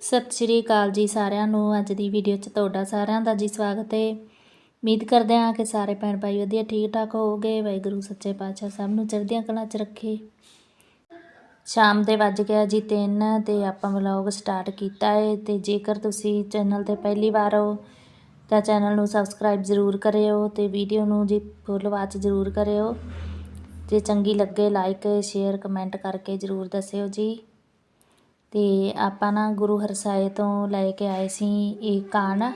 ਸਤਿ ਸ਼੍ਰੀ ਅਕਾਲ ਜੀ ਸਾਰਿਆਂ ਨੂੰ। ਅੱਜ ਦੀ ਵੀਡੀਓ 'ਚ ਤੁਹਾਡਾ ਸਾਰਿਆਂ ਦਾ ਜੀ ਸਵਾਗਤ ਹੈ ਉਮੀਦ ਕਰਦੇ ਹਾਂ ਕਿ ਸਾਰੇ ਭੈਣ ਭਾਈ ਵਧੀਆ ਠੀਕ ਠਾਕ ਹੋਵੋਗੇ। ਵਾਹਿਗੁਰੂ, ਸੱਚੇ ਪਾਤਸ਼ਾਹ ਸਭ ਨੂੰ ਚੜ੍ਹਦੀਆਂ ਕਲਾਂ 'ਚ ਰੱਖੇ। ਸ਼ਾਮ ਦੇ ਵੱਜ ਗਿਆ ਜੀ 3 ਤੇ ਆਪਾਂ ਵਲੌਗ ਸਟਾਰਟ ਕੀਤਾ ਹੈ ਤੇ ਜੇਕਰ ਤੁਸੀਂ ਚੈਨਲ ਤੇ ਪਹਿਲੀ ਵਾਰ ਹੋ, ਤਾਂ ਚੈਨਲ ਨੂੰ ਸਬਸਕ੍ਰਾਈਬ ਜ਼ਰੂਰ ਕਰਿਓ ਤੇ ਵੀਡੀਓ ਨੂੰ ਜੀ ਫੁੱਲ ਵਾਚ ਜ਼ਰੂਰ ਕਰਿਓ। ਜੇ ਚੰਗੀ ਲੱਗੇ ਲਾਈਕ ਸ਼ੇਅਰ ਕਮੈਂਟ ਕਰਕੇ ਜ਼ਰੂਰ ਦੱਸਿਓ ਜੀ। ਤੇ ਆਪਾਂ ਨਾ ਗੁਰੂ ਹਰਸਾਏ ਤੋਂ ਲੈ ਕੇ ਆਏ ਸੀ ਇਹ ਕਾਣ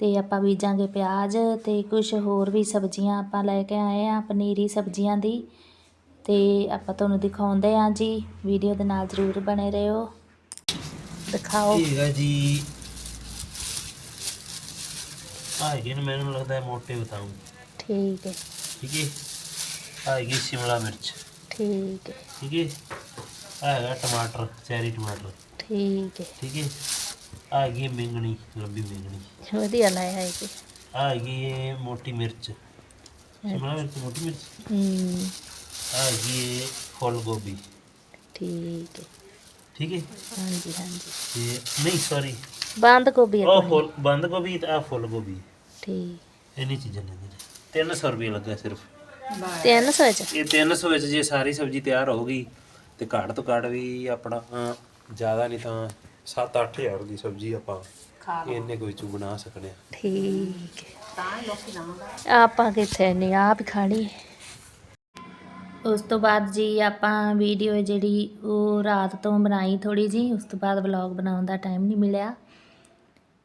ਤੇ ਆਪਾਂ ਬੀਜਾਂਗੇ ਪਿਆਜ਼ ਤੇ ਕੁਝ ਹੋਰ ਵੀ ਸਬਜ਼ੀਆਂ ਆਪਾਂ ਲੈ ਕੇ ਆਏ ਆ ਪਨੀਰੀ ਸਬਜ਼ੀਆਂ ਦੀ। ਤੇ ਆਪਾਂ ਤੁਹਾਨੂੰ ਦਿਖਾਉਂਦੇ ਆ ਜੀ ਵੀਡੀਓ ਦੇ ਨਾਲ ਜ਼ਰੂਰ ਬਣੇ ਰਹੋ। ਦਿਖਾਓ। ਇਹ ਹੈਗਾ ਜੀ। ਆ ਹੈਗੇ ਨੇ ਮੈਨੂੰ ਲੱਗਦਾ ਹੈ ਮੋਟੇ ਬਤਾਉਂ ਠੀਕ ਹੈ। ਠੀਕ ਹੈ? ਆ ਹੈਗੀ ਸ਼ਿਮਲਾ ਮਿਰਚ। ਠੀਕ ਹੈ। ਠੀਕ ਹੈ? ਆ ਹੈਗਾ ਟਮਾਟਰ ਚੈਰੀ ਟਮਾਟਰ। ਠੀਕ ਹੈ। ਠੀਕ ਹੈ? ਆ ਹੈਗੀ ਮਿੰਗਣੀ ਲੰਬੀ ਮਿੰਗਣੀ। ਵਧੀਆ ਲਾਇਆ ਹੈ ਜੀ। ਆ ਹੈਗੀ ਇਹ ਮੋਟੀ ਮਿਰਚ। ਸ਼ਿਮਲਾ ਮਿਰਚ ਮੋਟੀ ਮਿਰਚ? ਹੂੰ। ਆ ਹੈਗੀ ਇਹ ਫੁੱਲ ਗੋਭੀ। ਠੀਕ ਹੈ। ਠੀਕ ਹੈ? ਹਾਂਜੀ ਹਾਂਜੀ। ਤੇ ਨਹੀਂ ਸੌਰੀ ਬੰਦ ਗੋਭੀ ਹੈ ਉਹ। ਫੁੱਲ ਬੰਦ ਗੋਭੀ ਤੇ ਆ ਫੁੱਲ ਗੋਭੀ। ਠੀਕ। ਇੰਨੀ ਚੀਜ਼ਾਂ ਲੈਂਦੇ ਨੇ 300 ਰੁਪਏ ਲੱਗਾ ਸਿਰਫ। 300 ਚ? ਇਹ 300 ਵਿੱਚ ਜੇ ਸਾਰੀ ਸਬਜ਼ੀ ਤਿਆਰ ਹੋ ਗਈ ਤੇ ਘੱਟ ਤੋਂ ਘੱਟ ਵੀ ਆਪਣਾ ਜ਼ਿਆਦਾ ਨਹੀਂ ਤਾਂ 7-8000 ਦੀ ਸਬਜ਼ੀ ਆਪਾਂ ਇੰਨੇ ਕੋਈ ਚ ਬਣਾ ਸਕਦੇ ਆ ਠੀਕ ਹੈ। ਆਪਾਂ ਕਿੱਥੇ ਨਹੀਂ ਆਪ ਹੀ ਖਾਣੀ। ਉਸ ਤੋਂ ਬਾਅਦ ਜੀ ਆਪਾਂ ਵੀਡੀਓ ਜਿਹੜੀ ਉਹ ਰਾਤ ਤੋਂ ਬਣਾਈ ਥੋੜੀ ਜੀ ਉਸ ਤੋਂ ਬਾਅਦ ਵਲੌਗ ਬਣਾਉਣ ਦਾ ਟਾਈਮ ਨਹੀਂ ਮਿਲਿਆ।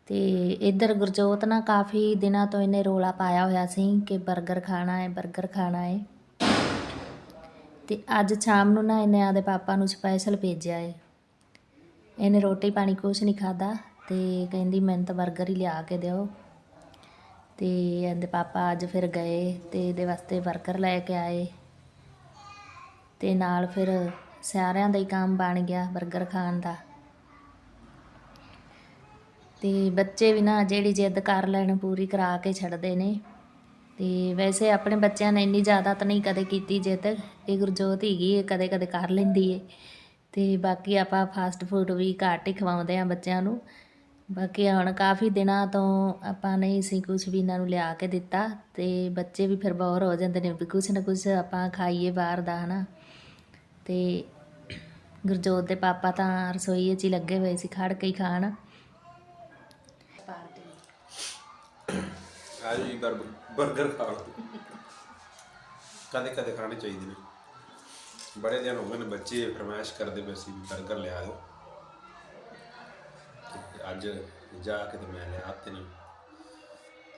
ਤੇ ਇੱਧਰ ਗੁਰਜੋਤ ਨਾ ਕਾਫੀ ਦਿਨਾਂ ਤੋਂ ਇਹਨੇ ਰੋਲਾ ਪਾਇਆ ਹੋਇਆ ਸੀ ਕਿ 버ਗਰ ਖਾਣਾ ਹੈ 버ਗਰ ਖਾਣਾ ਹੈ। ਤੇ ਅੱਜ ਸ਼ਾਮ ਨੂੰ ਨਾ ਇਹਨੇ ਆਦੇ ਪਾਪਾ ਨੂੰ ਸਪੈਸ਼ਲ ਭੇਜਿਆ ਏ। ਇਹਨੇ ਰੋਟੀ ਪਾਣੀ ਕੁਛ ਨਹੀਂ ਖਾਦਾ ਤੇ ਕਹਿੰਦੀ ਮੈਨੂੰ ਤਾਂ 버ਗਰ ਹੀ ਲਿਆ ਕੇ ਦਿਓ। ਤੇ ਇਹਦੇ ਪਾਪਾ ਅੱਜ ਫਿਰ ਗਏ ਤੇ ਇਹਦੇ ਵਾਸਤੇ 버ਗਰ ਲੈ ਕੇ ਆਏ। ਤੇ ਨਾਲ ਫਿਰ ਸਾਰਿਆਂ ਦਾ ਹੀ ਕੰਮ ਬਣ ਗਿਆ 버ਗਰ ਖਾਣ ਦਾ। ਤੇ ਬੱਚੇ ਵੀ ਨਾ ਜਿਹੜੀ ਜਿੱਦ ਕਰ ਲੈਣ ਪੂਰੀ ਕਰਾ ਕੇ ਛੱਡਦੇ ਨੇ। ਤੇ ਵੈਸੇ ਆਪਣੇ ਬੱਚਿਆਂ ਨੇ ਇੰਨੀ ਜ਼ਿਆਦਾ ਤਾਂ ਨਹੀਂ ਕਦੇ ਕੀਤੀ ਜਿੱਦ ਇਹ ਗੁਰਜੋਤ ਹੈਗੀ ਇਹ ਕਦੇ ਕਦੇ ਕਰ ਲੈਂਦੀ ਏ। ਤੇ ਬਾਕੀ ਆਪਾਂ ਫਾਸਟ ਫੂਡ ਵੀ ਘੱਟ ਹੀ ਖਵਾਉਂਦੇ ਆ ਬੱਚਿਆਂ ਨੂੰ। ਬਾਕੀ ਹੁਣ ਕਾਫੀ ਦਿਨਾਂ ਤੋਂ ਆਪਾਂ ਨਹੀਂ ਸੀ ਕੁਝ ਵੀ ਇਹਨਾਂ ਨੂੰ ਲਿਆ ਕੇ ਦਿੱਤਾ ਤੇ ਬੱਚੇ ਵੀ ਫਿਰ ਬੋਰ ਹੋ ਜਾਂਦੇ ਨੇ ਵੀ ਕੁਛ ਨਾ ਕੁਛ ਆਪਾਂ ਖਾਈਏ ਬਾਹਰ ਦਾ ਹਨਾ। ਤੇ ਗੁਰਜੋਤ ਦੇ ਪਾਪਾ ਤਾਂ ਰਸੋਈ 'ਚ ਹੀ ਲੱਗੇ ਹੋਏ ਸੀ ਖੜ ਕੇ ਹੀ ਖਾਣ। ਆ ਜੀ 버ਗਰ ਖਾ ਲਓ ਕਦੇ ਕਦੇ ਖਾਣੇ ਚਾਹੀਦੇ ਨੇ। ਬੜੇ ਦਿਨ ਹੋ ਗਏ ਨੇ ਬੱਚੇ ਫਰਮਾਇਸ਼ ਕਰਦੇ ਪਏ ਸੀ 버ਗਰ ਲਿਆ ਦਿਓ ਤੇ ਅੱਜ ਜਾ ਕੇ ਤੇ ਮੈਂ ਲਿਆ ਤੇ ਨਹੀਂ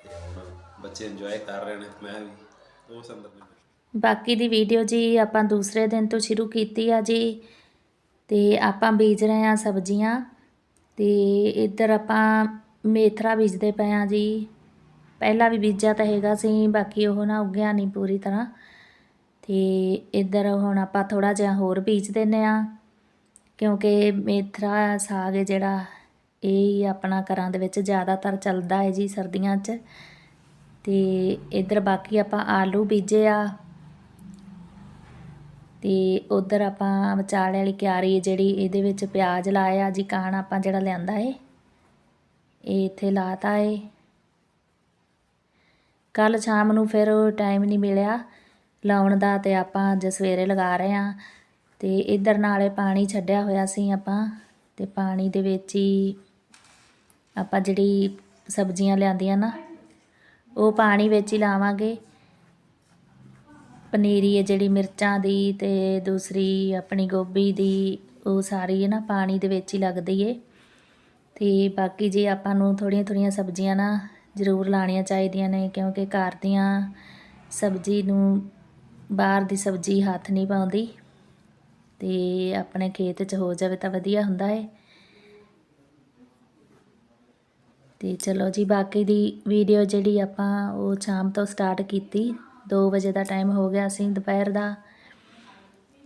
ਤੇ ਹੁਣ ਬੱਚੇ ਇੰਜੋਏ ਕਰ ਰਹੇ ਨੇ ਤੇ ਮੈਂ ਵੀ ਉਸ ਅੰਦਰ ਨੇ ਬਾਕੀ ਦੀ ਵੀਡੀਓ ਜੀ ਆਪਾਂ ਦੂਸਰੇ ਦਿਨ ਤੋਂ ਸ਼ੁਰੂ ਕੀਤੀ ਆ ਜੀ। ਤੇ ਆਪਾਂ ਬੀਜ ਰਹੇ ਆ ਸਬਜ਼ੀਆਂ। ਤੇ ਇੱਧਰ ਆਪਾਂ ਮੇਥਰਾ ਬੀਜਦੇ ਪਏ ਆ ਜੀ। ਪਹਿਲਾਂ ਵੀ ਬੀਜਿਆ ਤਾਂ ਹੈਗਾ ਸੀ, ਬਾਕੀ ਉਹ ਨਾ ਉੱਗਿਆ ਨਹੀਂ ਪੂਰੀ ਤਰ੍ਹਾਂ। ਤੇ ਇੱਧਰ ਹੁਣ ਆਪਾਂ ਥੋੜਾ ਜਿਹਾ ਹੋਰ ਬੀਜ ਦਿੰਨੇ ਆ ਕਿਉਂਕਿ ਮੇਥਰਾ ਸਾਗ ਜਿਹੜਾ, ਇਹ ਆਪਣਾ ਘਰਾਂ ਦੇ ਵਿੱਚ ਜ਼ਿਆਦਾਤਰ ਚੱਲਦਾ ਹੈ ਜੀ ਸਰਦੀਆਂ 'ਚ। ਤੇ ਇੱਧਰ ਬਾਕੀ ਆਪਾਂ ਆਲੂ ਬੀਜੇ ਆ। ਤੇ ਉਧਰ ਆਪਾਂ ਵਿਚਾਲੇ ਵਾਲੀ ਕਿਆਰੀ ਜਿਹੜੀ ਇਹਦੇ ਵਿੱਚ ਪਿਆਜ਼ ਲਾਇਆ ਜੀ, ਕਾਣ ਆਪਾਂ ਜਿਹੜਾ ਲਿਆਂਦਾ ਏ, ਇਹ ਇੱਥੇ ਲਾਤਾ ਏ। ਕੱਲ ਸ਼ਾਮ ਨੂੰ ਫਿਰ ਟਾਈਮ ਨਹੀਂ ਮਿਲਿਆ। ਲਾਉਣ ਦਾ ਤੇ ਆਪਾਂ ਅੱਜ ਸਵੇਰੇ ਲਗਾ ਰਹੇ ਆ ਤੇ ਇੱਧਰ ਨਾਲੇ ਪਾਣੀ ਛੱਡਿਆ ਹੋਇਆ ਸੀ ਆਪਾਂ। ਤੇ ਪਾਣੀ ਦੇ ਵਿੱਚ ਹੀ ਆਪਾਂ ਜਿਹੜੀ ਸਬਜ਼ੀਆਂ ਲਿਆਂਦੀਆਂ ਨਾ, ਉਹ ਪਾਣੀ ਵਿੱਚ ਹੀ ਲਾਵਾਂਗੇ। ਪਨੀਰੀ ਹੈ ਜਿਹੜੀ ਮਿਰਚਾਂ ਦੀ ਤੇ ਦੂਸਰੀ ਆਪਣੀ ਗੋਭੀ ਦੀ, ਉਹ ਸਾਰੀ ਹੈ ਨਾ ਪਾਣੀ ਦੇ ਵਿੱਚ ਹੀ ਲੱਗਦੀ ਏ। ਤੇ ਬਾਕੀ ਜੇ ਆਪਾਂ ਨੂੰ ਥੋੜੀਆਂ ਥੋੜੀਆਂ ਸਬਜ਼ੀਆਂ ਨਾ ਜ਼ਰੂਰ ਲਾਉਣੀਆਂ ਚਾਹੀਦੀਆਂ ਨੇ, ਕਿਉਂਕਿ ਘਰ ਦੀਆਂ ਸਬਜ਼ੀ ਨੂੰ ਬਾਹਰ ਦੀ ਸਬਜ਼ੀ ਹੱਥ ਨਹੀਂ ਪਾਉਂਦੀ ਅਤੇ ਆਪਣੇ ਖੇਤ 'ਚ ਹੋ ਜਾਵੇ ਤਾਂ ਵਧੀਆ ਹੁੰਦਾ ਹੈ ਤੇ ਚਲੋ ਜੀ, ਬਾਕੀ ਦੀ ਵੀਡੀਓ ਜਿਹੜੀ ਆਪਾਂ ਉਹ ਸ਼ਾਮ ਤੋਂ ਸਟਾਰਟ ਕੀਤੀ। 2 ਵਜੇ ਦਾ ਟਾਈਮ ਹੋ ਗਿਆ ਸੀ ਦੁਪਹਿਰ ਦਾ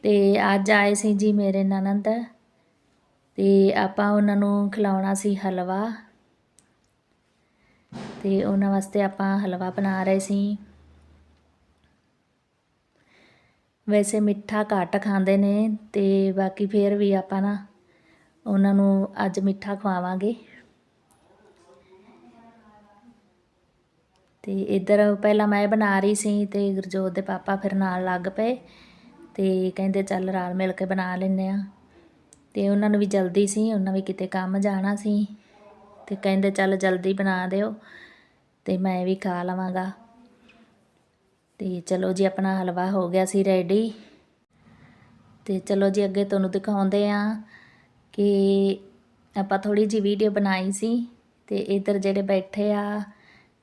ਤੇ ਅੱਜ ਆਏ ਸੀ ਜੀ ਮੇਰੇ ਨਨੰਦ ਤੇ ਆਪਾਂ ਉਹਨਾਂ ਨੂੰ ਖਿਲਾਉਣਾ ਸੀ ਹਲਵਾ। ਤੇ ਉਹਨਾਂ ਵਾਸਤੇ ਆਪਾਂ ਹਲਵਾ ਬਣਾ ਰਹੇ ਸੀ। ਵੈਸੇ ਮਿੱਠਾ ਘੱਟ ਖਾਂਦੇ ਨੇ ਤੇ ਬਾਕੀ ਫੇਰ ਵੀ ਆਪਾਂ ਨਾ ਉਹਨਾਂ ਨੂੰ ਅੱਜ ਮਿੱਠਾ ਖਵਾਵਾਂਗੇ। ਤੇ ਇੱਧਰ ਪਹਿਲਾਂ ਮੈਂ ਬਣਾ ਰਹੀ ਸੀ ਤੇ ਗੁਰਜੋਤ ਦੇ ਪਾਪਾ ਫਿਰ ਨਾਲ ਲੱਗ ਪਏ ਤੇ ਕਹਿੰਦੇ ਚੱਲ ਰਲ ਮਿਲ ਕੇ ਬਣਾ ਲੈਂਦੇ ਆ ਤੇ ਉਹਨਾਂ ਨੂੰ ਵੀ ਜਲਦੀ ਸੀ, ਉਹਨਾਂ ਵੀ ਕਿਤੇ ਕੰਮ ਜਾਣਾ ਸੀ ਤੇ ਕਹਿੰਦੇ ਚੱਲ ਜਲਦੀ ਬਣਾ ਦਿਓ। ਤੇ ਮੈਂ ਵੀ ਖਾ ਲਵਾਂਗਾ। ਤੇ ਚਲੋ ਜੀ, ਆਪਣਾ ਹਲਵਾ ਹੋ ਗਿਆ ਸੀ ਰੈਡੀ ਤੇ ਚਲੋ ਜੀ, ਅੱਗੇ ਤੁਹਾਨੂੰ ਦਿਖਾਉਂਦੇ ਆ ਕਿ ਆਪਾਂ ਥੋੜੀ ਜੀ ਵੀਡੀਓ ਬਣਾਈ ਸੀ ਤੇ ਇੱਧਰ ਜਿਹੜੇ ਬੈਠੇ ਆ,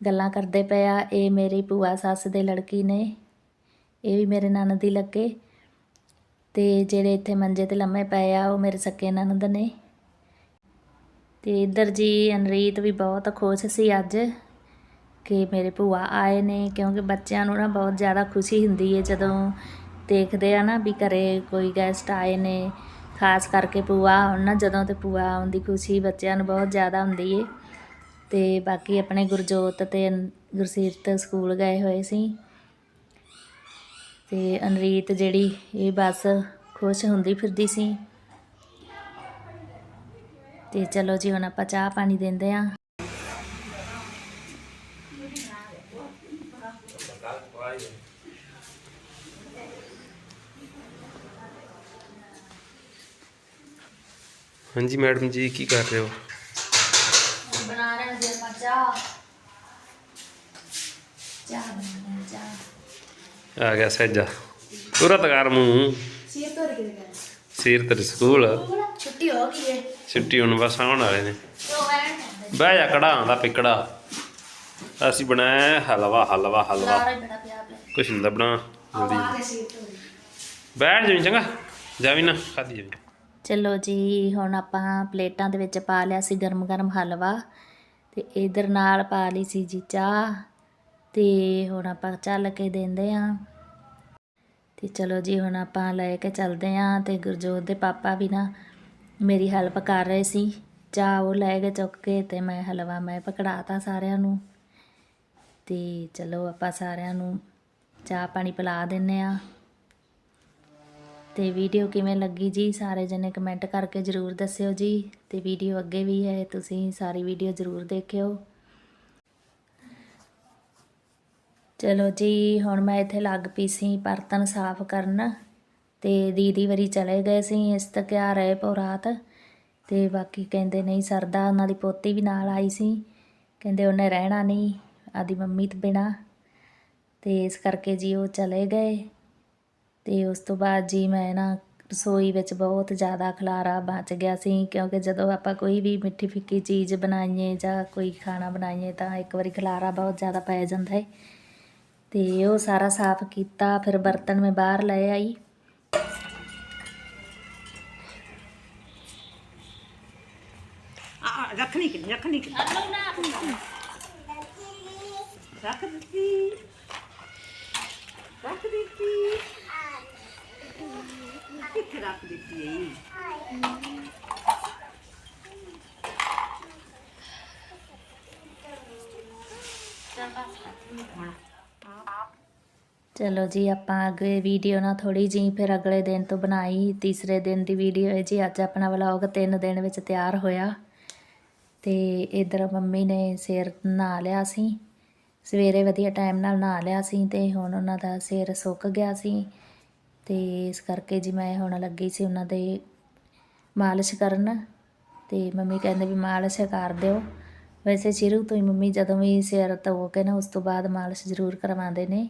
ਗੱਲਾਂ ਕਰਦੇ ਪਏ ਆ, ਇਹ ਮੇਰੀ ਭੂਆ ਸੱਸ ਦੇ ਲੜਕੀ ਨੇ, ਇਹ ਵੀ ਮੇਰੇ ਨਨਦ ਦੀ ਲੱਗੇ। ਤੇ ਜਿਹੜੇ ਇੱਥੇ ਮੰਜੇ ਤੇ ਲੰਮੇ ਪਏ ਆ, ਉਹ ਮੇਰੇ ਸੱਕੇ ਨਨਦ ਨੇ। ਤੇ ਇੱਧਰ ਜੀ, ਅਨਰੀਤ ਵੀ ਬਹੁਤ ਖੁਸ਼ ਸੀ ਅੱਜ। ਕਿ ਮੇਰੇ ਭੂਆ ਆਏ ਨੇ, ਕਿਉਂਕਿ ਬੱਚਿਆਂ ਨੂੰ ਨਾ ਬਹੁਤ ਜ਼ਿਆਦਾ ਖੁਸ਼ੀ ਹੁੰਦੀ ਹੈ ਜਦੋਂ ਦੇਖਦੇ ਆ ਨਾ ਵੀ ਘਰੇ ਕੋਈ ਗੈਸਟ ਆਏ ਨੇ। ਖਾਸ ਕਰਕੇ ਭੂਆ ਆਉਣ ਨਾ, ਜਦੋਂ ਤੇ ਭੂਆ ਆਉਣ ਦੀ ਖੁਸ਼ੀ ਬੱਚਿਆਂ ਨੂੰ ਬਹੁਤ ਜ਼ਿਆਦਾ ਹੁੰਦੀ ਹੈ ਤੇ ਬਾਕੀ ਆਪਣੇ ਗੁਰਜੋਤ ਤੇ ਅਨ- ਗੁਰਸੀਰਤ ਸਕੂਲ ਗਏ ਹੋਏ ਸੀ। ਤੇ ਅਨਰੀਤ ਜਿਹੜੀ ਇਹ ਬਸ ਖੁਸ਼ ਹੁੰਦੀ ਫਿਰਦੀ ਸੀ। ਤੇ ਚਲੋ ਜੀ, ਹੁਣ ਆਪਾਂ ਚਾਹ ਪਾਣੀ ਦਿੰਦੇ ਆਂ। ਹਾਂਜੀ ਮੈਡਮ ਜੀ ਕੀ ਕਰ ਰਹੇ ਹੋ? ਬਣਾ ਰਹੇ ਜੀ ਆਪਾਂ ਚਾਹ। ਚਾਹ ਬਣਾ ਰਹੇ ਚਾਹ। ਆ ਗਿਆ ਸਹਿਜਾ ਪੂਰਾ ਤਗਾਰ ਮੂੰਹ। ਸੀਰ ਤੋਂ ਰਿਕੇ ਗਏ ਸਿਰ ਤੇ ਸਕੂਲ। ਛੁੱਟੀ ਹੋ ਗਈ ਏ। ਛੁੱਟੀ ਹੁਣ ਬਸ ਆਉਣ ਵਾਲੇ ਨੇ। ਬਹਿ ਜਾ ਕੜਾ ਆਂਦਾ ਪਿਕੜਾ। ਅਸੀਂ ਬਣਾਇਆ ਹਲਵਾ ਹਲਵਾ ਹਲਵਾ। ਕੁਛ ਨਹੀਂ ਦਾ ਬਣਾ। ਜਲਦੀ। ਬੈਠ ਜਾਵੀਂ ਚੰਗਾ। ਜਾਵੀਂ ਨਾ ਖਾਦੀ ਜਾਵੀਂ ਚਲੋ ਜੀ ਹੁਣ ਆਪਾਂ ਪਲੇਟਾਂ ਦੇ ਵਿੱਚ ਪਾ ਲਿਆ ਸੀ ਗਰਮ ਗਰਮ ਹਲਵਾ ਤੇ ਇਧਰ ਨਾਲ ਪਾ ਲਈ ਸੀ ਜੀ ਚਾਹ ਤੇ ਹੁਣ ਆਪਾਂ ਚੱਲ ਕੇ ਦਿੰਦੇ ਆਂ ਤੇ ਚਲੋ ਜੀ ਹੁਣ ਆਪਾਂ ਲੈ ਕੇ ਚੱਲਦੇ ਆਂ ਤੇ ਗੁਰਜੋਤ ਦੇ ਪਾਪਾ ਵੀ ਨਾ ਮੇਰੀ ਹੈਲਪ ਕਰ ਰਹੇ ਸੀ। ਚਾਹ ਉਹ ਲੈ ਕੇ ਚੁੱਕ ਕੇ ਤੇ ਮੈਂ ਹਲਵਾ ਮੈਂ ਪਕੜਾਤਾ ਸਾਰਿਆਂ ਨੂੰ। ਤੇ ਚਲੋ ਆਪਾਂ ਸਾਰਿਆਂ ਨੂੰ ਚਾਹ ਪਾਣੀ ਪਿਲਾ ਦਿੰਨੇ ਆਂ। ਤੇ ਵੀਡੀਓ ਕਿਵੇਂ ਲੱਗੀ ਜੀ? ਸਾਰੇ ਜਣੇ ਕਮੈਂਟ ਕਰਕੇ ਜਰੂਰ ਦੱਸਿਓ ਜੀ। ਤੇ ਵੀਡੀਓ ਅੱਗੇ ਵੀ ਹੈ, ਤੁਸੀਂ ਸਾਰੀ ਵੀਡੀਓ ਜਰੂਰ ਦੇਖਿਓ। ਚਲੋ ਜੀ, ਹੁਣ ਮੈਂ ਇੱਥੇ ਲੱਗ ਪਈ ਸੀ ਬਰਤਨ ਸਾਫ਼ ਕਰਨ। ਤੇ ਦੀਦੀ ਵਰੀ ਚਲੇ ਗਏ ਸੀ, ਇਸ ਤੱਕ ਆ ਰਹੇ ਪੋ ਰਾਤ। ਤੇ ਬਾਕੀ ਕਹਿੰਦੇ, ਨਹੀਂ ਸਰਦਾ। ਉਹਨਾਂ ਦੀ ਪੋਤੀ ਵੀ ਨਾਲ ਆਈ ਸੀ। ਕਹਿੰਦੇ, ਉਹਨੇ ਰਹਿਣਾ ਨਹੀਂ। ਆਦੀ ਮੰਮੀ ਤੋਂ ਬਿਨਾ। ਤੇ ਇਸ ਕਰਕੇ ਜੀ ਉਹ ਚਲੇ ਗਏ। ਤੇ ਉਸ ਤੋਂ ਬਾਅਦ ਜੀ ਮੈਂ ਨਾ ਰਸੋਈ ਵਿੱਚ ਬਹੁਤ ਜ਼ਿਆਦਾ ਖਲਾਰਾ ਬਚ ਗਿਆ ਸੀ, ਕਿਉਂਕਿ ਜਦੋਂ ਆਪਾਂ ਕੋਈ ਵੀ ਮਿੱਠੀ ਫਿੱਕੀ ਚੀਜ਼ ਬਣਾਈਏ ਜਾਂ ਕੋਈ ਖਾਣਾ ਬਣਾਈਏ ਤਾਂ ਇੱਕ ਵਾਰੀ ਖਲਾਰਾ ਬਹੁਤ ਜ਼ਿਆਦਾ ਪੈ ਜਾਂਦਾ ਹੈ ਤੇ ਉਹ ਸਾਰਾ ਸਾਫ਼ ਕੀਤਾ, ਫਿਰ ਬਰਤਨ ਮੈਂ ਬਾਹਰ ਲੈ ਆਈ। ਰੱਖਣੀ ਕਿ ਰੱਖਣੀ ਕਿ ਰੱਖ ਦਿੱਤੀ ਰੱਖ ਦਿੱਤੀ ਕਿੱਥੇ ਰੱਖ ਦਿੱਤੀ ਹੈ ਚਲੋ ਜੀ, ਆਪਾਂ ਅੱਗੇ ਵੀਡੀਓ ਨਾਲ ਥੋੜੀ ਜੀ ਫਿਰ ਅਗਲੇ ਦਿਨ ਤੋਂ ਬਣਾਈ, ਤੀਸਰੇ ਦਿਨ ਦੀ ਵੀਡੀਓ ਹੈ ਜੀ, ਅੱਜ ਆਪਣਾ ਵਲੌਗ ਤਿੰਨ ਦਿਨ ਵਿੱਚ ਤਿਆਰ ਹੋਇਆ। ਤੇ ਇਧਰ ਮੰਮੀ ਨੇ ਸਿਰ ਨਹਾ ਲਿਆ ਸੀ। ਸਵੇਰੇ ਵਧੀਆ ਟਾਈਮ ਨਾਲ ਨਹਾ ਲਿਆ ਸੀ ਤੇ ਹੁਣ ਉਹਨਾਂ ਦਾ ਸਿਰ ਸੁੱਕ ਗਿਆ ਸੀ ਤੇ ਇਸ ਕਰਕੇ ਜੀ ਮੈਂ ਹੁਣ ਲੱਗੀ ਸੀ ਉਹਨਾਂ ਦੇ ਮਾਲਿਸ਼ ਕਰਨ ਤੇ ਮੰਮੀ ਕਹਿੰਦੇ ਵੀ ਮਾਲਿਸ਼ ਕਰ ਦਿਓ। ਵੈਸੇ ਸ਼ੁਰੂ ਤੋਂ ਹੀ ਮੰਮੀ ਜਦੋਂ ਵੀ ਸਿਰ ਧੋ ਕੇ ਨਾ ਉਸ ਤੋਂ ਬਾਅਦ ਮਾਲਿਸ਼ ਜ਼ਰੂਰ ਕਰਵਾਉਂਦੇ ਨੇ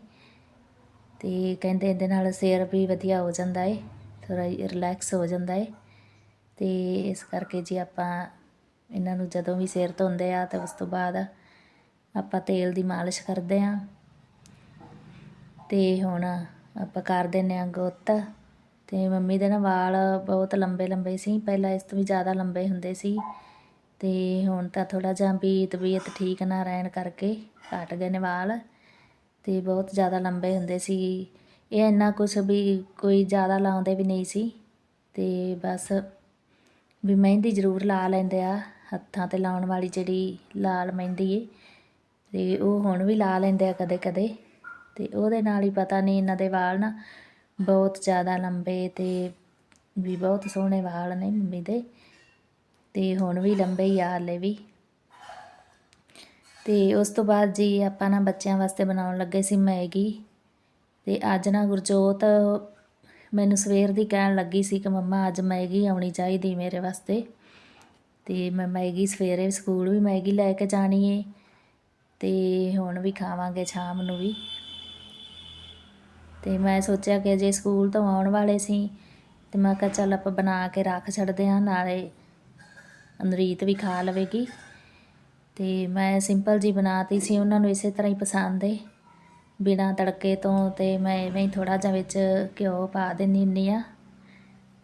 ਤੇ ਕਹਿੰਦੇ ਇਹਦੇ ਨਾਲ ਸਿਰ ਵੀ ਵਧੀਆ ਹੋ ਜਾਂਦਾ ਏ ਥੋੜਾ ਰਿਲੈਕਸ ਹੋ ਜਾਂਦਾ ਏ ਤੇ ਇਸ ਕਰਕੇ ਜੀ ਆਪਾਂ ਇਹਨਾਂ ਨੂੰ ਜਦੋਂ ਵੀ ਸਿਰ ਧੋਂਦੇ ਆ ਤੇ ਉਸ ਤੋਂ ਬਾਅਦ ਆਪਾਂ ਤੇਲ ਦੀ ਮਾਲਿਸ਼ ਕਰਦੇ ਆ ਤੇ ਹੁਣ ਆਪਾਂ ਕਰ ਦਿੰਨੇ ਆ ਗੁੱਤ। ਤੇ ਮੰਮੀ ਦੇ ਨਾ ਵਾਲ ਬਹੁਤ ਲੰਬੇ ਲੰਬੇ ਸੀ। ਪਹਿਲਾਂ ਇਸ ਤੋਂ ਵੀ ਜ਼ਿਆਦਾ ਲੰਬੇ ਹੁੰਦੇ ਸੀ। ਤੇ ਹੁਣ ਤਾਂ ਥੋੜਾ ਜਿਹਾ ਵੀ ਤਬੀਅਤ ਠੀਕ ਨਾ ਰਹਿਣ ਕਰਕੇ ਘਟ ਗਏ ਨੇ ਵਾਲ। ਤੇ ਬਹੁਤ ਜ਼ਿਆਦਾ ਲੰਬੇ ਹੁੰਦੇ ਸੀ। ਇਹ ਇੰਨਾ ਕੁਛ ਵੀ ਕੋਈ ਜ਼ਿਆਦਾ ਲਾਉਂਦੇ ਵੀ ਨਹੀਂ ਸੀ। ਤੇ ਬਸ ਵੀ ਮਹਿੰਦੀ ਜ਼ਰੂਰ ਲਾ ਲੈਂਦੇ ਆ। ਹੱਥਾਂ ਤੇ ਲਾਉਣ ਵਾਲੀ ਜਿਹੜੀ ਲਾਲ ਮਹਿੰਦੀ ਏ ਤੇ ਉਹ ਹੁਣ ਵੀ ਲਾ ਲੈਂਦੇ ਆ ਕਦੇ ਕਦੇ। ਤੇ ਉਹਦੇ ਨਾਲ ਹੀ ਪਤਾ ਨਹੀਂ ਇਹਨਾਂ ਦੇ ਵਾਲ ਨਾ ਬਹੁਤ ਜ਼ਿਆਦਾ ਲੰਬੇ ਤੇ ਵੀ ਬਹੁਤ ਸੋਹਣੇ ਵਾਲ ਨੇ ਮੰਮੀ ਦੇ। ਤੇ ਹੁਣ ਵੀ ਲੰਬੇ ਹੀ ਆ ਹਾਲੇ ਵੀ। ਤੇ ਉਸ ਤੋਂ ਬਾਅਦ ਜੀ ਆਪਾਂ ਨਾ ਬੱਚਿਆਂ ਵਾਸਤੇ ਬਣਾਉਣ ਲੱਗੇ ਸੀ ਮੈਗੀ। ਤੇ ਅੱਜ ਨਾ ਗੁਰਜੋਤ ਮੈਨੂੰ ਸਵੇਰ ਦੀ ਕਹਿਣ ਲੱਗੀ ਸੀ ਕਿ ਮੰਮਾ ਅੱਜ ਮੈਗੀ ਆਉਣੀ ਚਾਹੀਦੀ ਮੇਰੇ ਵਾਸਤੇ। ਤੇ ਮੈਂ ਮੈਗੀ ਸਵੇਰੇ ਸਕੂਲ ਵੀ ਮੈਗੀ ਲੈ ਕੇ ਜਾਣੀ ਏ। ਤੇ ਹੁਣ ਵੀ ਖਾਵਾਂਗੇ ਸ਼ਾਮ ਨੂੰ ਵੀ। ਤੇ ਮੈਂ ਸੋਚਿਆ ਕਿ ਜੇ ਸਕੂਲ ਤੋਂ ਆਉਣ ਵਾਲੇ ਸੀ, ਤੇ ਮੈਂ ਕਿਹਾ ਚੱਲ ਆਪਾਂ ਬਣਾ ਕੇ ਰੱਖ ਛੱਡਦੇ ਹਾਂ, ਨਾਲੇ ਅਨਰੀਤ ਵੀ ਖਾ ਲਵੇਗੀ। ਤੇ ਮੈਂ ਸਿੰਪਲ ਜੀ ਬਣਾਤੀ ਸੀ, ਉਹਨਾਂ ਨੂੰ ਇਸੇ ਤਰ੍ਹਾਂ ਹੀ ਪਸੰਦ ਏ। ਬਿਨਾਂ ਤੜਕੇ ਤੋਂ ਤੇ ਮੈਂ ਐਵੇਂ ਹੀ ਥੋੜਾ ਜਿਹਾ ਵਿੱਚ ਘਿਓ ਪਾ ਦਿੰਦੀ ਹੁੰਦੀ ਆ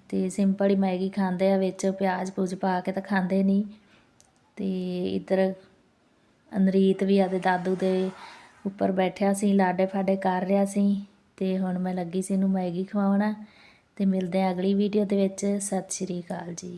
ਤੇ ਸਿੰਪਲ ਹੀ ਮੈਗੀ ਖਾਂਦੇ ਆ, ਵਿੱਚ ਪਿਆਜ਼ ਪੂਜ ਪਾ ਕੇ ਤਾਂ ਖਾਂਦੇ ਨਹੀਂ। ਤੇ ਇੱਧਰ ਅਨਰੀਤ ਵੀ ਆਦੇ ਦਾਦੂ ਦੇ ਉੱਪਰ ਬੈਠਿਆ ਸੀ, ਲਾਡੇ ਫਾਡੇ ਕਰ ਰਿਹਾ ਸੀ ਤੇ ਹੁਣ ਮੈਂ ਲੱਗੀ ਸੀ ਇਹਨੂੰ ਮੈਗੀ ਖਵਾਉਣਾ ਤੇ ਮਿਲਦੇ ਆ ਅਗਲੀ ਵੀਡੀਓ ਦੇ ਵਿੱਚ। ਸਤਿ ਸ਼੍ਰੀ ਅਕਾਲ ਜੀ।